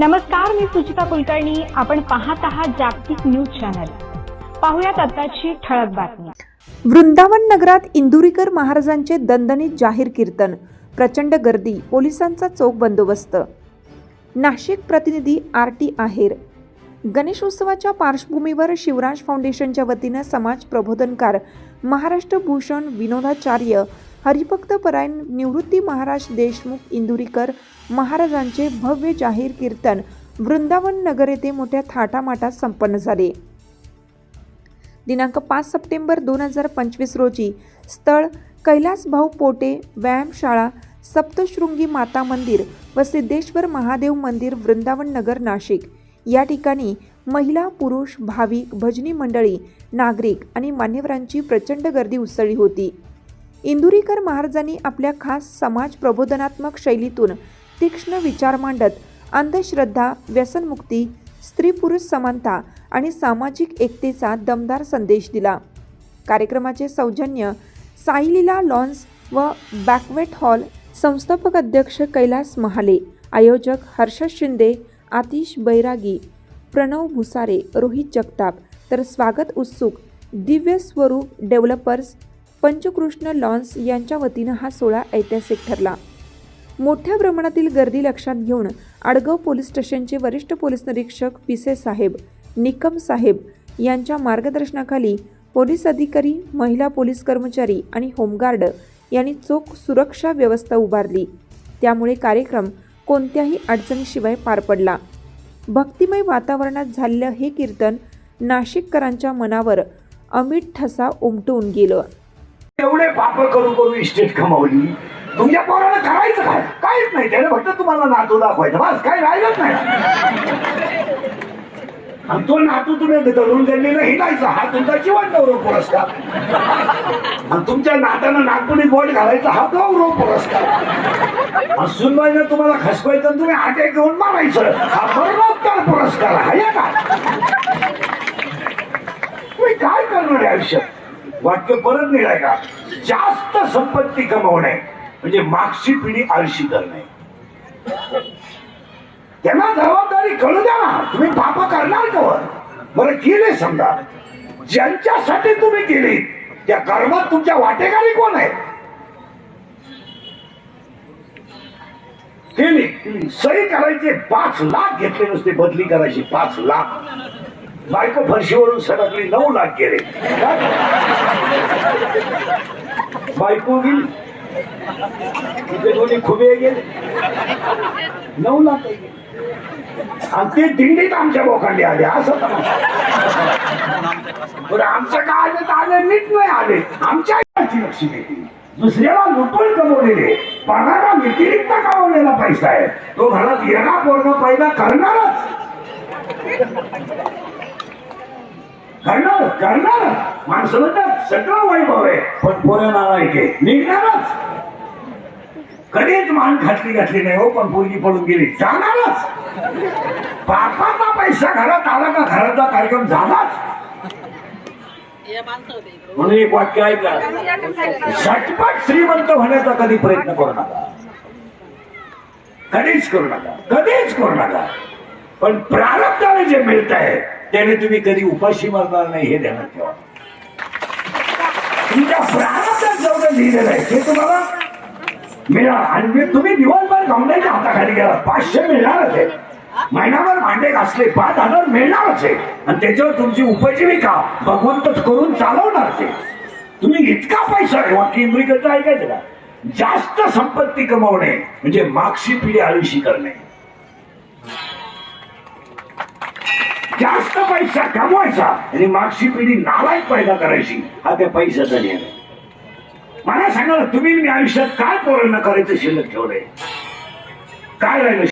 नमस्कार मी सुचिता कुलकर्णी. आपण पाहत आहात जागतिक न्यूज चॅनल. पाहुयात आताची ठळक बातमी. वृंदावन नगरात इंदुरीकर महाराजांचे दणदणीत जाहीर कीर्तन प्रचंड गर्दी पोलिसांचा चोख बंदोबस्त. नाशिक प्रतिनिधी आर टी आहेर. गणेशोत्सवाच्या पार्श्वभूमीवर शिवराज फाउंडेशनच्या वतीनं समाज प्रबोधनकार महाराष्ट्र भूषण विनोदाचार्य हरिभक्त परायण निवृत्ती महाराज देशमुख इंदुरीकर महाराजांचे भव्य जाहीर कीर्तन वृंदावन नगर येथे मोठ्या थाटामाटात संपन्न झाले. दिनांक पाच सप्टेंबर दोन हजार पंचवीस रोजी स्थळ कैलास भाऊ पोटे व्यायामशाळा सप्तशृंगी माता मंदिर व सिद्धेश्वर महादेव मंदिर वृंदावन नगर नाशिक. या ठिकाणी महिला पुरुष भाविक भजनी मंडळी नागरिक आणि मान्यवरांची प्रचंड गर्दी उसळली होती. इंदुरीकर महाराजांनी आपल्या खास समाज प्रबोधनात्मक शैलीतून तीक्ष्ण विचार मांडत अंधश्रद्धा व्यसनमुक्ती स्त्री पुरुष समानता आणि सामाजिक एकतेचा दमदार संदेश दिला. कार्यक्रमाचे सौजन्य साईलीला लॉन्स व बॅकवेट हॉल संस्थापक अध्यक्ष कैलास महाले आयोजक हर्षद शिंदे आतिश बैरागी प्रणव भुसारे रोहित जगताप. तर स्वागत उत्सुक दिव्य स्वरूप डेव्हलपर्स पंचकृष्ण लॉन्स यांच्या वतीनं हा सोहळा ऐतिहासिक ठरला. मोठ्या प्रमाणातील गर्दी लक्षात घेऊन आडगाव पोलीस स्टेशनचे वरिष्ठ पोलीस निरीक्षक पिसे साहेब निकम साहेब यांच्या मार्गदर्शनाखाली पोलीस अधिकारी महिला पोलीस कर्मचारी आणि होमगार्ड यांनी चोख सुरक्षा व्यवस्था उभारली. त्यामुळे कार्यक्रम कोणत्याही अडचणीशिवाय पार पडला. भक्तिमय वातावरणात झालेलं हे कीर्तन नाशिककरांच्या मनावर अमिट ठसा उमटून गेलं. एवढे पाप करू करू इस्टेट कमावली. तुमच्या पोराला करायचं काय? काहीच नाही. त्याला फक्त तुम्हाला नातू दाखवायचं. बस काही राहिलंच नाही. आणि तो नातू तुम्ही धरून दिलेला हिंडायचा. हा तुमचा जीवन गौरव पुरस्कार. आणि तुमच्या नात्यानं नागपुरीत बोट घालायचा हा गौरव पुरस्कार. सुनबाईनं तुम्हाला खसवायचं तुम्ही आटे घेऊन मारायचं. हा मरणोत्तर पुरस्कार आहे का? तुम्ही काय करणार आयुष्यात? वाक्य परत निघाय का? जास्त संपत्ती कमवणे म्हणजे मागची पिढी आळशी करणे. त्यांना जबाबदारी कळू द्या ना. तुम्ही पाप करणार कवर बरं केले समजा. ज्यांच्यासाठी तुम्ही केली त्या कर्मात तुमच्या वाटेगारी कोण आहे केली. सही करायचे पाच लाख घेतले नुसते बदली करायची पाच लाख. बायको फरशीवरून सडकली नऊ लाख गेले. बायको गेली तिथे दोन्ही खुबे गेले. नऊ लाख गेले. आणि ते दिंडीत आमच्या बोकांडी आले असं बरं आमचं काय आले तर आले नीट नाही आले. आमच्या आईची लक्ष्मी घेतली दुसऱ्याला लुटून कमवलेले. पगारा व्यतिरिक्त कमवलेला पैसा आहे. तो घरात येणार पूर्ण पैदा करणारच. करणार करणार. माणसं म्हणतात सगळं वैभव आहे. पण पोरं नालायके निघणारच. कधीच मान खातली घातली नाही हो पण पोरगी पडून गेली. जाणारच. बापाचा पैसा घरात आला का घराचा कार्यक्रम झालाच. म्हणून एक वाक्य ऐका. झटपट श्रीमंत होण्याचा कधी प्रयत्न करू नका. कधीच करू नका. कधीच करू नका. पण प्रारब्धाने जे मिळत आहे त्याने तुम्ही कधी उपाशी मारणार नाही हे ध्यानात ठेवा. तुमच्या प्रारब्धात जेवढं लिहिलेलं आहे ते तुम्हाला मिळणार. आणि तुम्ही दिवसभर गमण्याच्या हाताखाली गेला. पाचशे मिळणारच आहे. महिनाभर भांडे घासले पाच हजार मिळणारच आहे. आणि त्याच्यावर तुमची उपजीविका भगवंतच करून चालवणार ते. तुम्ही इतका पैसा आहे वाक्य ऐकायचं का? जास्त संपत्ती कमवणे म्हणजे मागची पिढी आयुषी करणे. जास्त पैसा कमवायचा आणि मागची पिढी नालायक पैदा करायची. हा त्या पैशाचा नियम आहे. मला सांगा तुम्ही मी आयुष्यात काय पोरांना करायचं शिल्लक ठेवलंय? काय राहिलं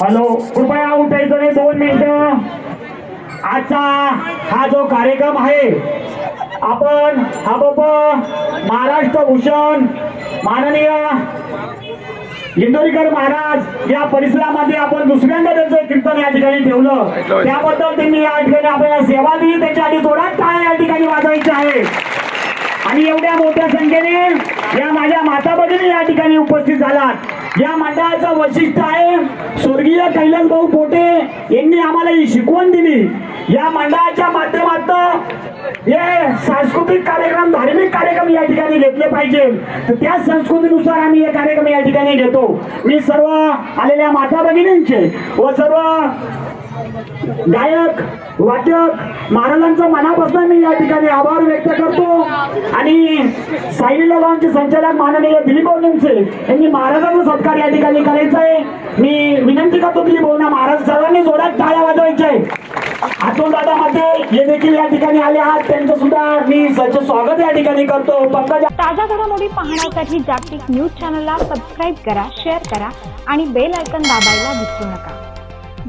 हॅलो कृपया दोन मिनिटं. आजचा हा जो कार्यक्रम आहे आपण हा बाबा महाराष्ट्र भूषण माननीय इंदोरीकर महाराज या परिसरामध्ये आपण दुसऱ्यांदा त्यांचं कीर्तन या ठिकाणी ठेवलं. त्याबद्दल त्यांनी या ठिकाणी आपल्याला सेवा दिली. त्याच्यासाठी जोरात टाळ्या या ठिकाणी वाजवायच्या आहे आणि एवढ्या मोठ्या संख्येने या माझ्या माता भगिनी या ठिकाणी उपस्थित झालात. या मंडळाचं वैशिष्ट्य आहे स्वर्गीय कैलास भाऊ पोटे यांनी आम्हाला ही शिकवण दिली. या मंडळाच्या माध्यमातून हे सांस्कृतिक कार्यक्रम धार्मिक कार्यक्रम या ठिकाणी घेतले पाहिजे. तर त्या संस्कृतीनुसार आम्ही हे कार्यक्रम या ठिकाणी घेतो. मी सर्व आलेल्या माता भगिनींचे व सर्व गायक वाचक महाराजांचा मनापासून मी या ठिकाणी आभार व्यक्त करतो. आणि साई लॉनचे संचालक माननीय दिलीप निमसे यांनी महाराजांचा सत्कार या ठिकाणी करायचा आहे. मी विनंती करतो दिलीप भाऊंना महाराज सर्वांनी जोरात टाळ्या वाजवायच्या आहे आतून दादामध्ये हे देखील या ठिकाणी आले आहात. त्यांचं सुद्धा मी सच स्वागत या ठिकाणी करतो. पंकज ताज्या घडामोडी पाहण्यासाठी जागतिक न्यूज चॅनलला सबस्क्राईब करा शेअर करा आणि बेल आयकन दाबायला विसरू नका.